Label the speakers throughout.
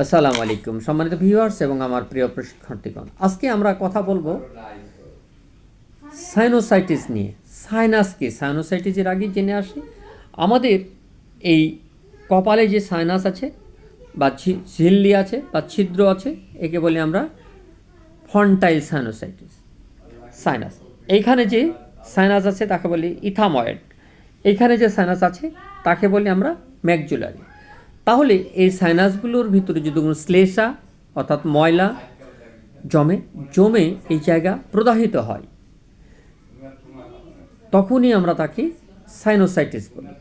Speaker 1: আসসালামু আলাইকুম, সম্মানিত ভিউয়ার্স এবং আমার প্রিয় প্রশিক্ষার্থীগণ আজকে আমরা কথা বলব সাইনোসাইটিস নিয়ে। সাইনাস কি? সাইনোসাইটিসের আগে জেনে আসি। আমাদের এই কপালে যে সাইনাস আছে বা ঝিল্লি আছে বা ছিদ্র আছে, একে বলি আমরা ফন্টাইল সাইনোসাইটিস সাইনাস এইখানে যে সাইনাস আছে, তাকে বলি ইথাময়েড এইখানে যে সাইনাস আছে, তাকে বলি আমরা ম্যাকজুলারি তাহলে এই সাইনাসগুলোর ভিতরে যদি কোনো শ্লেষা, অর্থাৎ ময়লা জমে জমে এই জায়গা প্রদাহিত হয়, তখনই আমরা তাকে সাইনোসাইটিস বলি।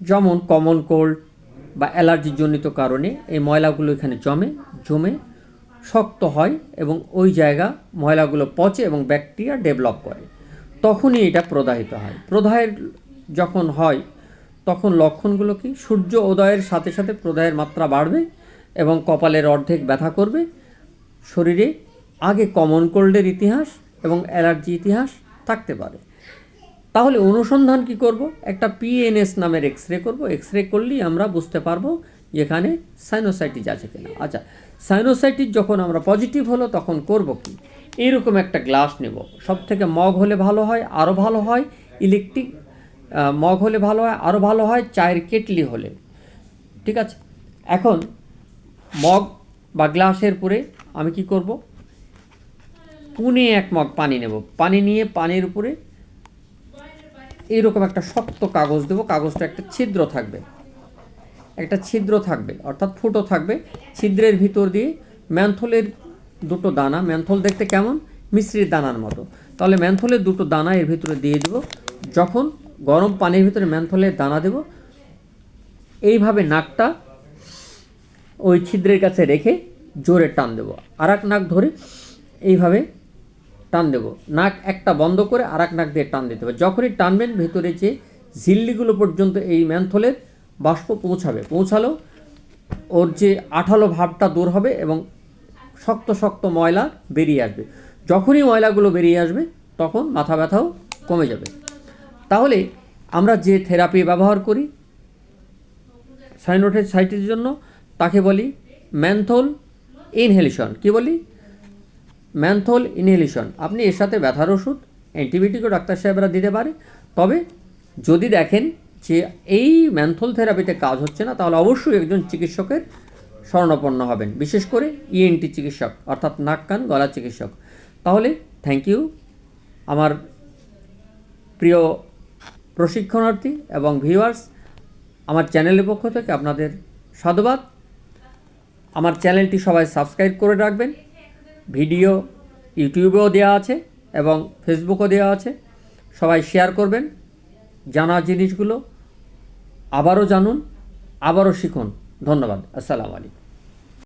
Speaker 1: যেমন কমন কোল্ড বা অ্যালার্জিজনিত কারণে এই ময়লাগুলো এখানে জমে জমে শক্ত হয় এবং ওই জায়গা ময়লাগুলো পচে এবং ব্যাকটেরিয়া ডেভেলপ করে। তখনই এটা প্রদাহিত হয়। প্রদাহের যখন হয় তখন লক্ষণগুলো কি? সূর্য উদয়ের সাথে সাথে প্রদাহের মাত্রা বাড়বে এবং কপালের অর্ধেক ব্যথা করবে। শরীরে আগে কমন কোল্ডের ইতিহাস এবং অ্যালার্জি ইতিহাস থাকতে পারে। তাহলে অনুসন্ধান কি করব? একটা পিএনএস নামের এক্স রে করব। এক্স রে করলেই আমরা বুঝতে পারব যেখানে সাইনোসাইটিস আছে কিনা। আচ্ছা সাইনোসাইটিস যখন আমরা পজিটিভ হলো তখন করব কি? এইরকম একটা গ্লাস নেব। সব থেকে মগ হলে ভালো হয় আরও ভালো হয় ইলেকট্রিক মগ হলে ভালো হয় আরও ভালো হয়, চায়ের কেটলি হলে। ঠিক আছে? এখন মগ বা গ্লাসের পরে আমি কি করব? পুনে এক মগ পানি নেব। পানি নিয়ে পানির উপরে এইরকম একটা শক্ত কাগজ দেবো। কাগজটা একটা ছিদ্র থাকবে। একটা ছিদ্র থাকবে, অর্থাৎ ফুটো থাকবে। ছিদ্রের ভিতর দিয়ে ম্যান্থলের দুটো দানা, ম্যান্থল দেখতে কেমন? মিশ্রির দানার মতো। তাহলে ম্যান্থলের দুটো দানা এর ভিতরে দিয়ে দেবো। যখন গরম পানির ভিতরে ম্যানথলের দানা দেব। এইভাবে নাকটা ওই ছিদ্রের কাছে রেখে জোরে টান দেবো। আর এক নাক ধরে এইভাবে টান দেবো। নাক একটা বন্ধ করে আর নাক দিয়ে টান দিতে হবে। যখনই টানবেন, ভেতরে যে ঝিল্লিগুলো পর্যন্ত এই ম্যানথলের বাষ্প পৌঁছাবে, পৌঁছালো, ওর যে আঠালো ভাবটা দূর হবে এবং শক্ত শক্ত ময়লা বেরিয়ে আসবে। যখনই ময়লাগুলো বেরিয়ে আসবে, তখন মাথা ব্যথাও কমে যাবে। তাহলে আমরা যে থেরাপি ব্যবহার করি সাইনোটের সাইটের জন্য, তাকে বলি ম্যান্থল ইনহেলিশন। কি বলি? Menthol inhalation. আপনি এর সাথে ব্যথার ওষুধ, অ্যান্টিবায়োটিকও ডাক্তার সাহেবরা দিতে পারে। তবে যদি দেখেন যে এই ম্যান্থল থেরাপিতে কাজ হচ্ছে না, তাহলে অবশ্যই একজন চিকিৎসকের শরণাপন্ন হবেন। বিশেষ করে ইএনটি চিকিৎসক, অর্থাৎ নাক, কান, গলা চিকিৎসক। তাহলে থ্যাংক ইউ আমার প্রিয় প্রশিক্ষণার্থী এবং ভিউয়ার্স আমার চ্যানেলের পক্ষ থেকে আপনাদের সাধুবাদ। আমার চ্যানেলটি সবাই সাবস্ক্রাইব করে রাখবেন। ভিডিও ইউটিউবেও দেওয়া আছে এবং ফেসবুকও দেওয়া আছে। সবাই শেয়ার করবেন জানা জিনিসগুলো আবারও জানুন, আবারও শিখুন। ধন্যবাদ। আসসালামু আলাইকুম।